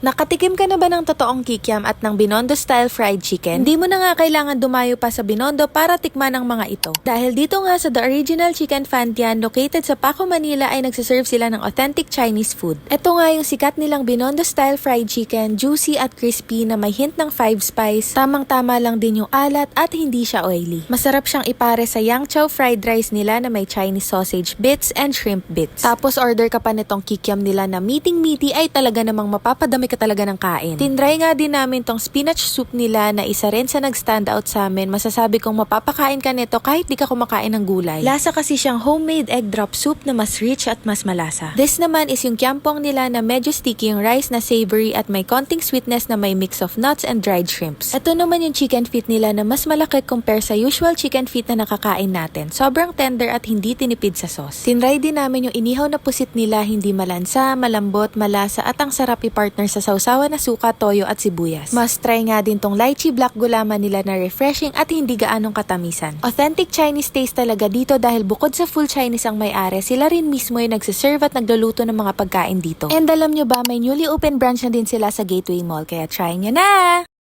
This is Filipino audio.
Nakatikim ka na ba ng totoong kikiam at ng Binondo style fried chicken? Hindi mo na nga kailangan dumayo pa sa Binondo para tikman ang mga ito. Dahil dito nga sa The Original Chicken Fantian located sa Paco, Manila ay nagsiserve sila ng authentic Chinese food. Ito nga yung sikat nilang Binondo style fried chicken, juicy at crispy na may hint ng five spice. Tamang-tama lang din yung alat at hindi siya oily. Masarap siyang ipare sa Yang Chow fried rice nila na may Chinese sausage bits and shrimp bits. Tapos order ka pa nitong kikiam nila na meating meaty ay talaga namang mapapadami ka talaga ng kain. Tinry nga din namin tong spinach soup nila na isa rin sa nag-stand out sa amin. Masasabi kong mapapakain ka nito kahit di ka kumakain ng gulay. Lasa kasi siyang homemade egg drop soup na mas rich at mas malasa. This naman is yung kiampong nila na medyo sticky yung rice na savory at may konting sweetness na may mix of nuts and dried shrimps. Ito naman yung chicken feet nila na mas malaki compare sa usual chicken feet na nakakain natin. Sobrang tender at hindi tinipid sa sauce. Tinry din namin yung inihaw na pusit nila, hindi malansa, malambot, malasa at ang sarap i-partner sa sausawa na suka, toyo at sibuyas. Must try nga din tong lychee black gulaman nila na refreshing at hindi gaanong katamisan. Authentic Chinese taste talaga dito dahil bukod sa full Chinese ang may-ari, sila rin mismo yung nagsiserve at nagluluto ng mga pagkain dito. And alam nyo ba, may newly open branch na din sila sa Gateway Mall, kaya try nyo na!